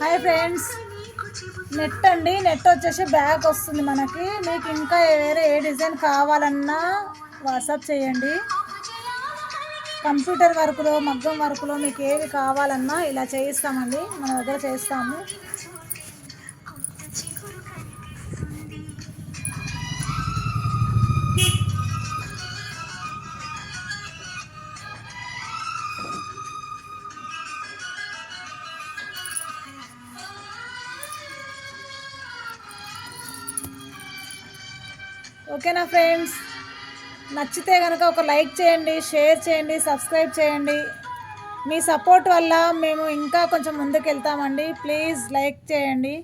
Hi friends net అండి. Net వచ్చేసి bag వస్తుంది మనకి. మీకు ఇంకా వేరే ఏ డిజైన్ కావాలన్నా వాట్సాప్ చేయండి. కంప్యూటర్ వర్క్లో మగ్గం వర్క్లో మీకు ఏవి కావాలన్నా ఇలా చేయిస్తామండి. మన దగ్గర చేస్తాము. ఓకేనా ఫ్రెండ్స్? నచ్చితే కనుక ఒక లైక్ చేయండి షేర్ చేయండి సబ్స్క్రైబ్ చేయండి. మీ సపోర్ట్ వల్ల మేము ఇంకా కొంచెం ముందుకు వెళ్తామండి ప్లీజ్ లైక్ చేయండి.